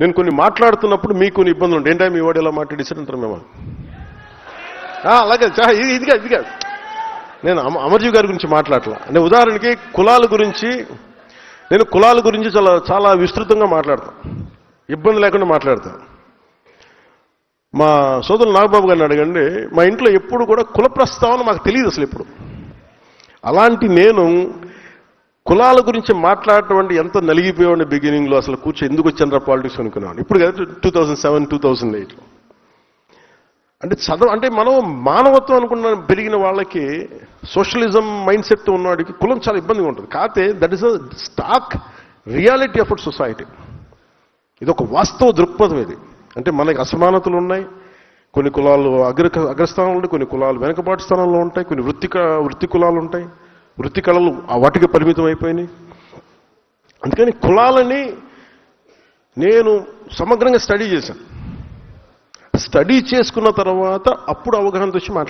నేను కొన్ని మాట్లాడుతున్నప్పుడు మీకు కొన్ని ఇబ్బందులు ఉంటాయి. ఏంటంటే మీ వాడు ఎలా మాట్లాడేసాడు అంటారు మేము అలాగే చా- ఇది ఇది కాదు ఇది కాదు నేను అమ- అమర్జీవి గారి గురించి మాట్లాడలా నేను ఉదాహరణకి కులాల గురించి నేను కులాల గురించి చాలా చాలా విస్తృతంగా మాట్లాడతాను ఇబ్బంది లేకుండా మాట్లాడతాను మా సోదరులు నాగబాబు గారిని అడగండి మా ఇంట్లో ఎప్పుడు కూడా కుల ప్రస్తావన మాకు తెలియదు అసలు ఎప్పుడు. అలాంటి నేను కులాల గురించి మాట్లాడటం అంటే ఎంత నలిగిపోయాడు బిగినింగ్లో అసలు కూర్చో ఎందుకు వచ్చాను పాలిటిక్స్ అనుకున్నాను ఇప్పుడు కదా two thousand seven two thousand ఎయిట్లో అంటే చదవ అంటే మనం మానవత్వం అనుకున్న పెరిగిన వాళ్ళకి సోషలిజం మైండ్ సెట్తో ఉన్నవాడికి కులం చాలా ఇబ్బందిగా ఉంటుంది. కాకపోతే that is a stark reality of society ఇది ఒక వాస్తవ దృక్పథం ఇది. అంటే మనకి అసమానతలు ఉన్నాయి కొన్ని కులాలు అగ్ర అగ్రస్థానంలో ఉంటాయి కొన్ని కులాలు వెనకబాటు స్థానంలో ఉంటాయి కొన్ని వృత్తి వృత్తి కులాలు ఉంటాయి. వృత్తి కళలు ఆ వాటికి పరిమితం అయిపోయినాయి. అందుకని కులాలని నేను సమగ్రంగా స్టడీ చేశాను. స్టడీ చేసుకున్న తర్వాత అప్పుడు అవగాహన వచ్చి